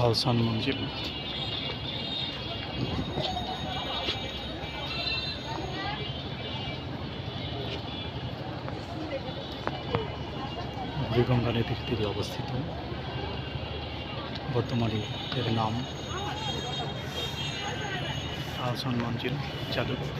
আহসান মঞ্জিল বুড়িগঙ্গা নদীর তীরে অবস্থিত। বর্তমানে এর নাম আহসান মঞ্জিল জাদুঘর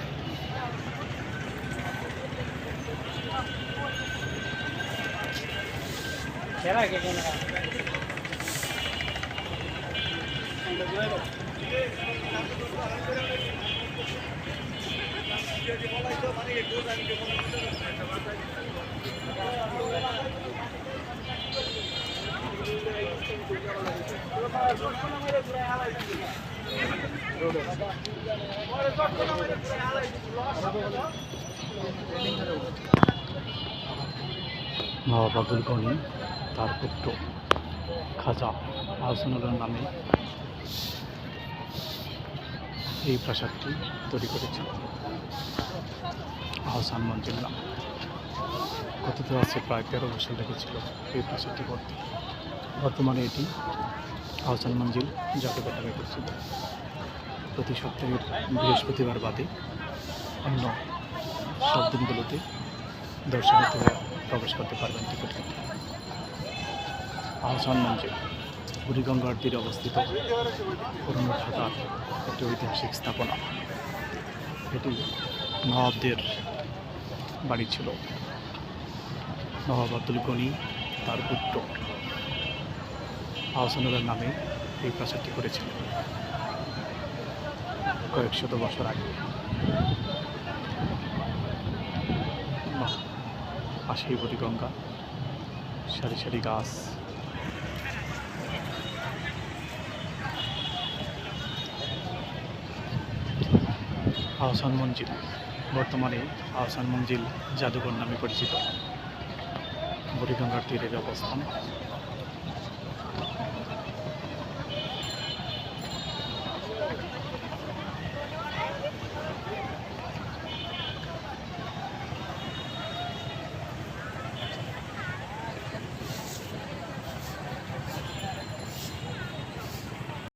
নবাব আব্দুল তার পুত্র খাজা আহসানুল্লাহ নামে এই প্রাসাদটি তৈরি করেছেন আহসান মঞ্জিল। নাম কথিত আছে প্রায় তেরো বছর লেগেছিল এই প্রাসাদটি করতে। বর্তমানে এটি আহসান মঞ্জিল জাদুঘর নামে পরিচিত। প্রতি সপ্তাহের বৃহস্পতিবার বাদে অন্য সব দিনগুলোতে দর্শনার্থীরা প্রবেশ করতে পারবেন টিকিট কেটে আহসান মঞ্জিল বুড়িগঙ্গার তীরে অবস্থিত পুরনো ঢাকার একটি ঐতিহাসিক স্থাপনা। এটি নবাবদের বাড়ি ছিল। নবাব আব্দুল গনি তার পুত্র আহসানুল্লাহ নামে এই প্রাসাদটি করেছিলেন কয়েক শত বছর আগে। পাশেই বুড়িগঙ্গা, সারি সারি গাছ আহসান মঞ্জিল বর্তমানে আহসান মঞ্জিল জাদুঘর নামে পরিচিত। বুড়িগঙ্গার তীরের অবস্থান।